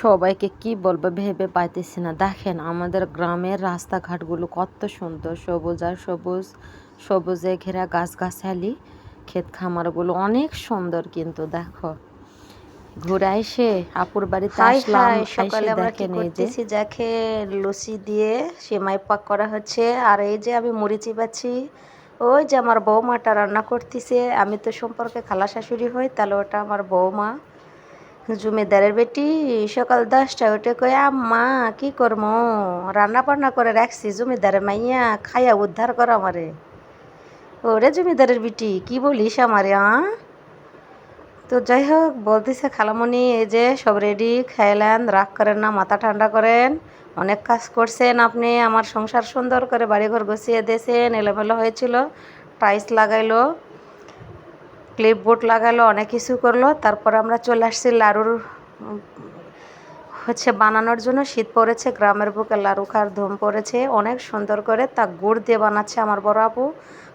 সবাইকে কি বলব ভেবে পাইতেছি না। দেখেন আমাদের গ্রামের রাস্তাঘাটগুলো কত সুন্দর। সবুজ আর সবুজ সবুজে ঘেরা গাছগাছালি ক্ষেত খামারগুলো অনেক সুন্দর কিন্তু দেখো। ঘুরে এসে আপুর বাড়িতে আসলাম সকালে আমরা কি করতেছি? দেখে লুচি দিয়ে সেমাই পাক করা হচ্ছে। আর এই যে আমি মুড়ি চিবাচ্ছি ওই যে আমার বৌমাটা রান্না করতেছে। আমি তো সম্পর্কে খালা শাশুড়ি হই তাহলে ওটা আমার বৌমা। জমিদারের বেটি, সকাল দশটায় উঠে কয়ে, আম্মা, কি করব রান্না বান্না করে রাখছি জমিদারের মাইয়া খাইয়া উদ্ধার কর আমারে। ওরে জমিদারের বিটি, কি বলিস আমারে, আ? তো যাই হোক, বলতেছে খালামণি এই যে সব রেডি খাইলেন, রাগ করেন না, মাথা ঠান্ডা করেন, অনেক কাজ করছেন আপনি, আমার সংসার সুন্দর করে বাড়িঘর গুছিয়ে দিয়েছেন, এলোমেলো হয়েছিল, টাইলস লাগাইলো ক্লিপবোর্ড লাগালো, অনেক কিছু করল। তারপর আমরা চলে আসছি লাড়ুর হচ্ছে বানানোর জন্য। শীত পড়েছে, গ্রামের বুকে লাড়ু খাওয়ার ধুম পড়েছে। অনেক সুন্দর করে তা গুড় দিয়ে বানাচ্ছে আমার বড় আপু।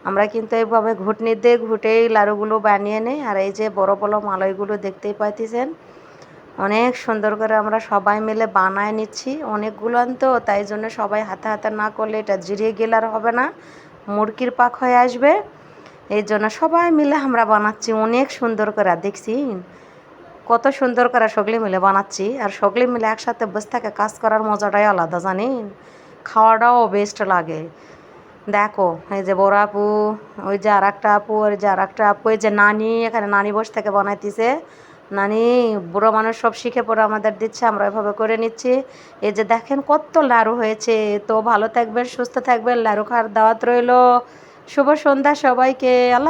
আমরা কিন্তু এইভাবে ঘুটনি দিয়ে ঘুটেই লাড়ুগুলো বানিয়ে নেই। আর এই যে বড় বড় মালয়গুলো দেখতেই পাইতেছেন, অনেক সুন্দর করে আমরা সবাই মিলে বানায় নিচ্ছি। অনেকগুলো তো তাই জন্য সবাই হাতে হাতে না করলে এটা জিরিয়ে গেলে আর হবে না। মুরগির পাক হয়ে আসবে। এই জন্য সবাই মিলে আমরা বানাচ্ছি, অনেক সুন্দর করে দেখছি। কত সুন্দর করে সগলি মিলে বানাচ্ছি, আর সকলে মিলে একসাথে বসে থাকে কাজ করার মজাটাই আলাদা, জানেন? খাওয়াটাও বেস্ট লাগে। দেখো, এই যে বড় আপু, ওই যে আর একটা আপু ওই যে আর একটা আপু, এই যে নানি, এখানে নানি বসে থেকে বানাইতেছে। নানি, বুড়ো মানুষ সব শিখে পড়ে আমাদের দিচ্ছে, আমরা এভাবে করে নিচ্ছি। এই যে দেখেন কত লাড়ু হয়েছে, তো ভালো থাকবেন, সুস্থ থাকবেন, লাড়ু খাওয়ার দাওয়াত রইল। শুভ সন্ধ্যা সবাইকে আল্লাহ